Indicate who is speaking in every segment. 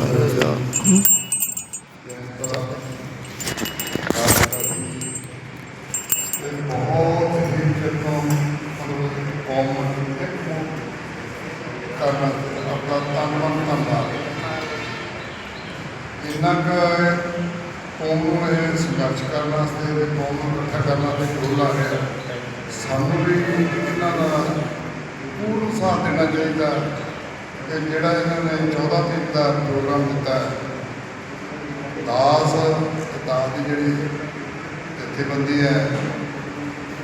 Speaker 1: ਇਹ ਕੌਮ ਨੂੰ ਕੁ ਕੌਮ ਨੂੰ ਇਹ ਸੰਘਰਸ਼ ਕਰਨ ਵਾਸਤੇ ਤੇ ਕੌਮ ਨੂੰ ਇਕੱਠਾ ਕਰਨ ਵਾਸਤੇ ਜੋਰ ਆ ਰਿਹਾ ਸਾਨੂੰ ਵੀ ਇਹਨਾਂ ਦਾ ਪੂਰਨ ਸਾਥ ਦੇਣਾ ਚਾਹੀਦਾ ਕਿ ਜਿਹੜਾ ਇਹਨਾਂ ਨੇ 14 ਤਰੀਕ ਦਾ ਪ੍ਰੋਗਰਾਮ ਦਿੱਤਾ ਦਾਸ ਤੇ ਦਾਸ ਦੀ ਜਿਹੜੀ ਜਥੇਬੰਦੀ ਹੈ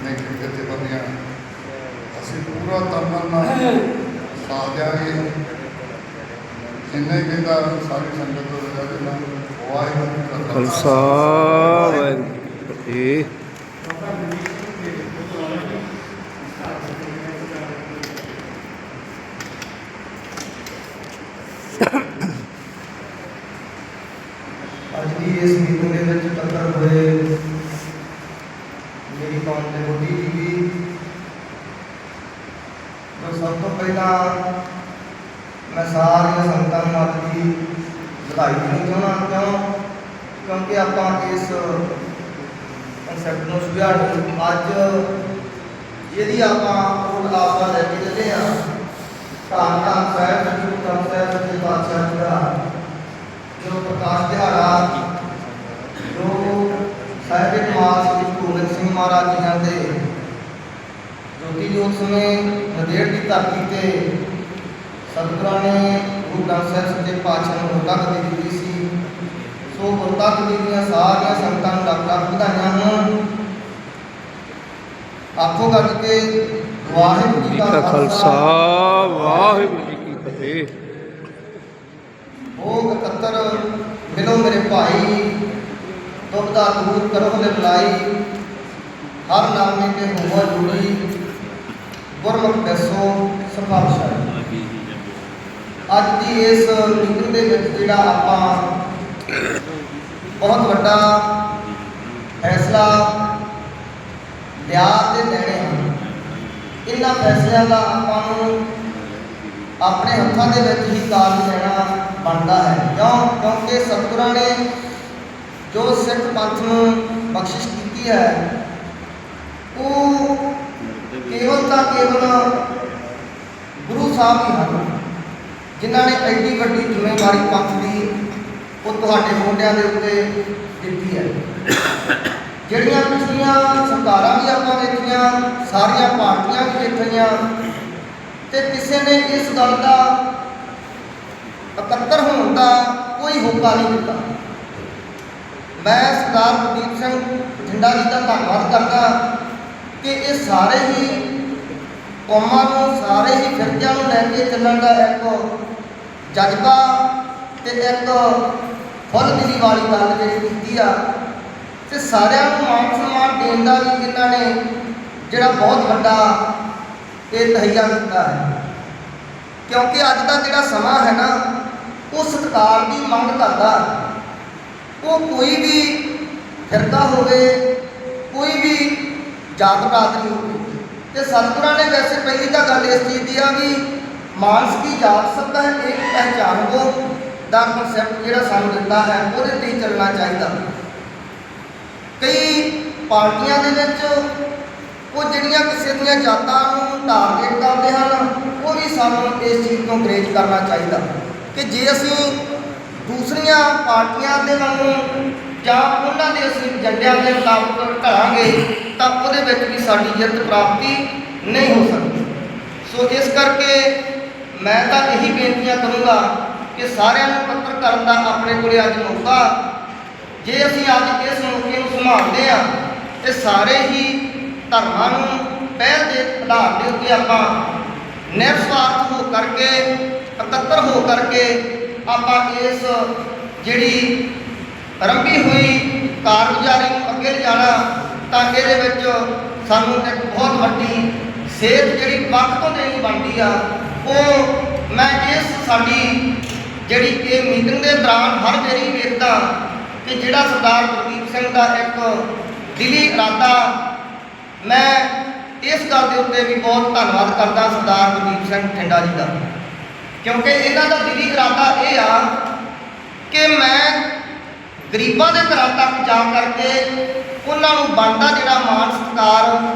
Speaker 1: ਨਹੀਂ ਜਥੇਬੰਦੀਆਂ, ਅਸੀਂ ਪੂਰਾ ਤਨਮਨ ਨਾਲ ਸਾਥ ਦਿਆਂਗੇ। ਜਿੰਨਾ ਕਹਿੰਦਾ ਸਾਰੀ ਸੰਗਤ ਤੋਂ ਰਹਿ ਨਾਲ ਵਾਹਿਗੁਰੂ
Speaker 2: ਖਾਲਸਾ। ਵਾਹਿਗੁਰੂ ਜੀ ਕੀ ਫਤਿਹ
Speaker 3: ਅੱਜ ਦੀ ਇਸ ਮੀਟਿੰਗ ਦੇ ਵਿੱਚ ਇਕੱਤਰ ਹੋਏ ਮੇਰੀ ਕੌਮ ਦੇ ਮੋਢੀ ਜੀ ਵੀ। ਜੋ ਸਭ ਤੋਂ ਪਹਿਲਾਂ ਮੈਂ ਸਾਰੀਆਂ ਸੰਗਤਾਂ ਨੂੰ ਅੱਜ ਦੀ ਵਧਾਈ ਦੇਣੀ ਚਾਹੁੰਦਾ ਕਿਉਂ? ਕਿਉਂਕਿ ਆਪਾਂ ਇਸ ਕਨਸੈਪਟ ਨੂੰ ਸੁਝਾਉਣ ਅੱਜ ਜਿਹਦੀ ਆਪਾਂ ਉਹ ਆਸਾ ਲੈ ਕੇ ਚੱਲੇ ਆ ਧੰਨ ਧੰਨ ਸਾਹਿਬ ਜੀ ਗੁਰੂ ਗ੍ਰੰਥ ਸਾਹਿਬ ਸੱਚੇ ਪਾਤਸ਼ਾਹ ਜੀ ਦਾ ਜੋ ਪ੍ਰਕਾਸ਼ ਦਿਹਾੜਾ ਜੋ ਸਾਹਿਬ ਜਮਾਲ ਗੁਰੂ ਗੋਬਿੰਦ ਸਿੰਘ ਮਹਾਰਾਜ ਜੀ ਨਾਲ ਦੇ ਜੋਤੀ ਜੋਤ ਸਮੇਂ ਨਦੇੜ ਦੀ ਧਰਤੀ ਤੇ ਸਤਿਗੁਰਾਂ ਨੇ ਗੁਰੂ ਗ੍ਰੰਥ ਸਾਹਿਬ ਸੱਚੇ ਪਾਤਸ਼ਾਹ ਨੂੰ ਗੁਰਤੱਕ ਦੇ ਦਿੱਤੀ ਸੀ। ਸੋ ਗੁਰਤੱਕ ਦੀ ਦੀਆਂ ਸਾਰੀਆਂ ਸੰਗਤਾਂ ਨੂੰ ਲੱਖ ਲੱਖ ਵਧਾਈਆਂ ਹੋਣ ਆਖੋ ਗੱਜ ਕੇ ਵਾਹਿਗੁਰੂ
Speaker 2: ਜੀ ਕਾ ਖਾਲਸਾ ਵਾਹਿਗੁਰੂ ਜੀ ਕੀ ਫਤਿਹ।
Speaker 3: ਉਹ ਇਕੱਤਰ ਮਿਲੋ ਮੇਰੇ ਭਾਈ ਦੁਬਦਾ ਦੂਰ ਕਰੋ ਲੈ ਬੁਲਾਈ ਹਰ ਨਾਮੇ ਤੇ ਹੋਵਾ ਜੁੜੀ ਗੁਰਮੁਖ ਦੱਸੋ ਸੰਭਾਸ਼ਾ ਅੱਜ ਦੀ ਇਸ ਮੀਟਿੰਗ ਦੇ ਵਿੱਚ ਜਿਹੜਾ ਆਪਾਂ ਬਹੁਤ ਵੱਡਾ ਫੈਸਲਾ ਲਿਆ ਤੇ ਲੈਣੇ ਇਹਨਾਂ ਫੈਸਲਿਆਂ ਦਾ ਆਪਾਂ ਨੂੰ ਆਪਣੇ ਹੱਥਾਂ ਦੇ ਵਿੱਚ ਹੀ ਕਾਰਜ ਲੈਣਾ ਬਣਦਾ ਹੈ। ਕਿਉਂ? ਕਿਉਂਕਿ ਸਤਿਗੁਰਾਂ ਨੇ ਜੋ ਸਿੱਖ ਪੰਥ ਨੂੰ ਬਖਸ਼ਿਸ਼ ਕੀਤੀ ਹੈ, ਉਹ ਕੇਵਲ ਤਾਂ ਕੇਵਲ ਗੁਰੂ ਸਾਹਿਬ ਹੀ ਹਨ, ਜਿਨ੍ਹਾਂ ਨੇ ਐਡੀ ਵੱਡੀ ਜ਼ਿੰਮੇਵਾਰੀ ਪੰਥ ਦੀ ਉਹ ਤੁਹਾਡੇ ਮੋਢਿਆਂ ਦੇ ਉੱਤੇ ਦਿੱਤੀ ਹੈ। ਜਿਹੜੀਆਂ ਪਿਛਲੀਆਂ ਸਰਕਾਰਾਂ ਵੀ ਆਪਾਂ ਵੇਖੀਆਂ, ਸਾਰੀਆਂ ਪਾਰਟੀਆਂ ਵੀ ਵੇਖੀਆਂ, ਤੇ ਕਿਸੇ ਨੇ ਇਸ ਗੱਲ ਦਾ ਇਕੱਤਰ ਹੋਣ ਦਾ ਕੋਈ ਹੋਕਾ ਨਹੀਂ ਦਿੱਤਾ। ਮੈਂ ਸਰਦਾਰ ਪ੍ਰਦੀਪ ਸਿੰਘ ਬਠਿੰਡਾ ਜੀ ਦਾ ਧੰਨਵਾਦ ਕਰਦਾ ਕਿ ਇਹ ਸਾਰੇ ਹੀ ਕੌਮਾਂ ਨੂੰ, ਸਾਰੇ ਹੀ ਫਿਰਕਿਆਂ ਨੂੰ ਲੈ ਕੇ ਚੱਲਣ ਦਾ ਇੱਕ ਜਜ਼ਬਾ ਤੇ ਇੱਕ ਫੁੱਲ ਦਿਲੀ ਵਾਲੀ ਗੱਲ ਜਿਹੜੀ ਕੀਤੀ ਆ ਤੇ ਸਾਰਿਆਂ ਨੂੰ ਮਾਨ ਸਨਮਾਨ ਦੇਣ ਦਾ ਵੀ ਇਹਨਾਂ ਨੇ ਜਿਹੜਾ ਬਹੁਤ ਵੱਡਾ ਇਹ ਤਹਈਆ ਕੀਤਾ ਹੈ। ਕਿਉਂਕਿ ਅੱਜ ਦਾ ਜਿਹੜਾ ਸਮਾਂ ਹੈ ਨਾ, ਉਹ ਸਤਿਕਾਰ ਦੀ ਮੰਗ ਕਰਦਾ ਉਹ ਕੋਈ ਵੀ ਫਿਰਕਾ ਹੋਵੇ, ਕੋਈ ਵੀ ਜਾਤ ਪਾਤ ਨਹੀਂ ਹੋਵੇ। ਤੇ ਸਤਿਗੁਰਾਂ ਨੇ ਵੈਸੇ ਪਹਿਲੀ ਤਾਂ ਗੱਲ ਇਸ ਚੀਜ਼ ਦੀ ਆ ਵੀ ਮਾਨਸ ਕੀ ਜਾਤ ਸਭ ਹੈ ਇੱਕ ਪਹਿਚਾਨ ਕੋ ਦਾ ਕਨਸੈਪਟ ਜਿਹੜਾ ਸਾਨੂੰ ਦਿੱਤਾ ਹੈ, ਉਹਦੇ ਤੇ ਚੱਲਣਾ ਚਾਹੀਦਾ। ਪਾਰਟੀਆਂ ਦੇ ਵਿੱਚ ਉਹ ਜਿਹੜੀਆਂ ਕਿਸੇ ਦੀਆਂ ਜਾਤਾਂ ਨੂੰ ਟਾਰਗੇਟ ਕਰਦੇ ਹਨ, ਉਹ ਵੀ ਸਾਨੂੰ ਇਸ ਚੀਜ਼ ਤੋਂ ਗਰੇਜ ਕਰਨਾ ਚਾਹੀਦਾ ਕਿ ਜੇ ਅਸੀਂ ਦੂਸਰੀਆਂ ਪਾਰਟੀਆਂ ਦੇ ਵਾਂਗੂ ਜਾਂ ਉਹਨਾਂ ਦੇ ਅਸੀਂ ਏਜੰਡਿਆਂ ਦੇ ਮੁਤਾਬਕ ਢਲਾਂਗੇ ਤਾਂ ਉਹਦੇ ਵਿੱਚ ਵੀ ਸਾਡੀ ਜਿੱਤ ਪ੍ਰਾਪਤੀ ਨਹੀਂ ਹੋ ਸਕਦੀ। ਸੋ ਇਸ ਕਰਕੇ ਮੈਂ ਤਾਂ ਇਹੀ ਬੇਨਤੀਆਂ ਕਰੂੰਗਾ ਕਿ ਸਾਰਿਆਂ ਨੂੰ ਪੱਤਰ ਕਰਨ ਦਾ ਆਪਣੇ ਕੋਲੇ ਅੱਜ ਮੌਕਾ। ਜੇ ਅਸੀਂ ਅੱਜ ਇਸ ਮੌਕੇ ਨੂੰ ਸੰਭਾਲਦੇ ਆ ਤੇ ਸਾਰੇ ਹੀ ਧਰਮਾਂ ਨੂੰ ਪਹਿਲ ਦੇ ਆਧਾਰ ਦੇ ਉੱਤੇ ਆਪਾਂ ਨਿਰਸਵਾਰਥ ਹੋ ਕਰਕੇ, ਇਕੱਤਰ ਹੋ ਕਰਕੇ ਆਪਾਂ ਇਸ ਜਿਹੜੀ ਰੰਭੀ ਹੋਈ ਕਾਰਗੁਜ਼ਾਰੀ ਨੂੰ ਅੱਗੇ ਲਿਜਾਣਾ ਤਾਂ ਇਹਦੇ ਵਿੱਚ ਸਾਨੂੰ ਇੱਕ ਬਹੁਤ ਵੱਡੀ ਸੇਧ ਜਿਹੜੀ ਵਕਤ ਤੋਂ ਦੇਣੀ ਬਣਦੀ ਆ, ਉਹ ਮੈਂ ਇਸ ਸਾਡੀ ਜਿਹੜੀ ਇਹ ਮੀਟਿੰਗ ਦੇ ਦੌਰਾਨ ਹਰ ਵਾਰੀ ਵੇਖਦਾ ਕਿ ਜਿਹੜਾ ਸਰਦਾਰ ਗੁਰਦੀਪ ਸਿੰਘ ਦਾ ਇੱਕ ਦਿਲੀ ਇਰਾਦਾ। ਮੈਂ ਇਸ ਗੱਲ ਦੇ ਉੱਤੇ ਵੀ ਬਹੁਤ ਧੰਨਵਾਦ ਕਰਦਾ ਸਰਦਾਰ ਗੁਰਦੀਪ ਸਿੰਘ ਠਿੰਡਾ ਜੀ ਦਾ। ਕਿਉਂਕਿ ਇਹਨਾਂ ਦਾ ਦਿਲੀ ਇਰਾਦਾ ਇਹ ਆ ਕਿ ਮੈਂ ਗਰੀਬਾਂ ਦੇ ਘਰਾਂ ਤੱਕ ਜਾ ਕਰਕੇ ਉਹਨਾਂ ਨੂੰ ਬਣਦਾ ਜਿਹੜਾ ਮਾਣ ਸਤਿਕਾਰ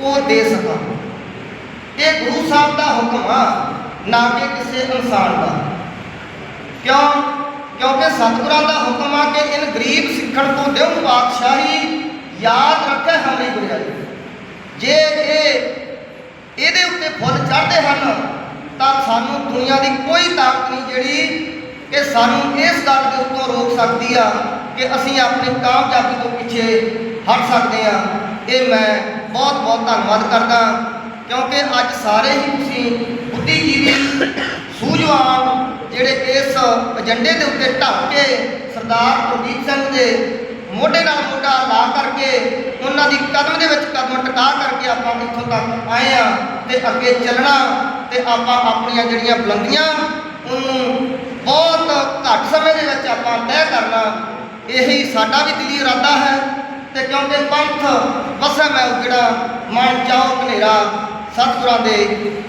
Speaker 3: ਉਹ ਦੇ ਸਕਾਂ। ਇਹ ਗੁਰੂ ਸਾਹਿਬ ਦਾ ਹੁਕਮ ਆ, ਨਾ ਕਿ ਕਿਸੇ ਇਨਸਾਨ ਦਾ। ਕਿਉਂ? ਕਿਉਂਕਿ ਸਤਿਗੁਰਾਂ ਦਾ ਹੁਕਮ ਆ ਕਿ ਇਨ ਗਰੀਬ ਸਿੱਖਣ ਤੋਂ ਦਿਉ ਪਾਤਸ਼ਾਹੀ ਯਾਦ ਰੱਖੇ ਹਮਰੀ ਗੁਰਿਆਈ ਜੇ ਇਹ ਇਹਦੇ ਉੱਤੇ ਫੁੱਲ ਚੜ੍ਹਦੇ ਹਨ, ਤਾਂ ਸਾਨੂੰ ਦੁਨੀਆ ਦੀ ਕੋਈ ਤਾਕਤ ਨਹੀਂ ਜਿਹੜੀ ਕਿ ਸਾਨੂੰ ਇਸ ਗੱਲ ਦੇ ਉੱਤੋਂ ਰੋਕ ਸਕਦੀ ਆ ਕਿ ਅਸੀਂ ਆਪਣੀ ਕਾਮਯਾਬੀ ਤੋਂ ਪਿੱਛੇ ਹਟ ਸਕਦੇ ਆ। ਇਹ ਮੈਂ ਬਹੁਤ ਬਹੁਤ ਧੰਨਵਾਦ ਕਰਦਾ ਕਿਉਂਕਿ ਅੱਜ ਸਾਰੇ ਹੀ ਤੁਸੀਂ ਬੁੱਧੀਜੀਵੀ ਸੂਝਵਾਨ ਜਿਹੜੇ ਇਸ ਏਜੰਡੇ ਦੇ ਉੱਤੇ ਢੱਕ ਕੇ ਸਰਦਾਰ ਪ੍ਰਦੀਪ ਸਿੰਘ ਦੇ ਮੋਢੇ ਨਾਲ ਮੋਢਾ ਲਾ ਕਰਕੇ, ਉਹਨਾਂ ਦੀ ਕਦਮ ਦੇ ਵਿੱਚ ਕਦਮ ਟਿਕਾ ਕਰਕੇ ਆਪਾਂ ਇੱਥੋਂ ਤੱਕ ਆਏ ਆ ਤੇ ਅੱਗੇ ਚੱਲਣਾ ਤੇ ਆਪਾਂ ਆਪਣੀਆਂ ਜਿਹੜੀਆਂ ਬੁਲੰਦੀਆਂ, ਉਹਨੂੰ ਬਹੁਤ ਘੱਟ ਸਮੇਂ ਦੇ ਵਿੱਚ ਆਪਾਂ ਤੈਅ ਕਰਨਾ। ਇਹੀ ਸਾਡਾ ਵੀ ਦਿਲੀ ਇਰਾਦਾ ਹੈ ਤੇ ਕਿਉਂਕਿ ਪੰਥ ਵਸਾ ਹੈ ਜਿਹੜਾ, ਮਨ ਚਾਓ ਘਨੇਰਾ, ਸਤਿਗੁਰਾਂ ਦੇ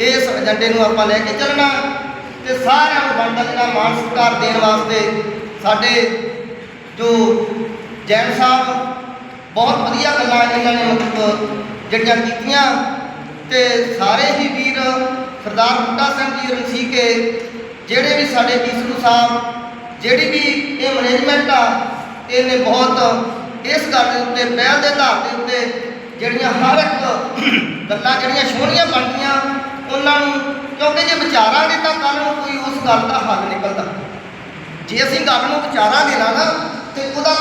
Speaker 3: ਇਸ ਏਜੰਡੇ ਨੂੰ ਆਪਾਂ ਲੈ ਕੇ ਚੱਲਣਾ ਤੇ ਸਾਰਿਆਂ ਨੂੰ ਬਣਦਾ ਜਿਹੜਾ ਮਾਨ ਸਤਿਕਾਰ ਦੇਣ ਵਾਸਤੇ ਸਾਡੇ ਜੋ ਜੈਨ ਸਾਹਿਬ, ਬਹੁਤ ਵਧੀਆ ਗੱਲਾਂ ਇਹਨਾਂ ਨੇ ਮਤਲਬ ਜਿਹੜੀਆਂ ਕੀਤੀਆਂ। ਤੇ ਸਾਰੇ ਹੀ ਵੀਰ ਸਰਦਾਰ ਬੁੱਢਾ ਸਿੰਘ ਜੀ ਰਣਸੀਕੇ ਜਿਹੜੇ ਵੀ ਸਾਡੇ ਈਸਰੂ ਸਾਹਿਬ, ਜਿਹੜੀ ਵੀ ਇਹ ਮੈਨੇਜਮੈਂਟ ਆ, ਇਹਨੇ ਬਹੁਤ ਇਸ ਗੱਲ ਦੇ ਉੱਤੇ ਪਹਿਲ ਦੇ ਆਧਾਰ ਦੇ ਉੱਤੇ ਜਿਹੜੀਆਂ ਹਰ ਇੱਕ ਗੱਲਾਂ ਜਿਹੜੀਆਂ ਸੋਹਣੀਆਂ ਬਣਦੀਆਂ, ਉਹਨਾਂ ਨੂੰ ਕਿਉਂਕਿ ਜੇ ਵਿਚਾਰਾਂਗੇ ਤਾਂ ਕੱਲ ਨੂੰ ਕੋਈ ਉਸ ਗੱਲ ਦਾ ਹੱਲ ਨਿਕਲਦਾ। ਜੇ ਅਸੀਂ ਗੱਲ ਨੂੰ ਵਿਚਾਰਾਂਗੇ ਨਾ ਨਾ, ਤੇ ਉਹਦਾ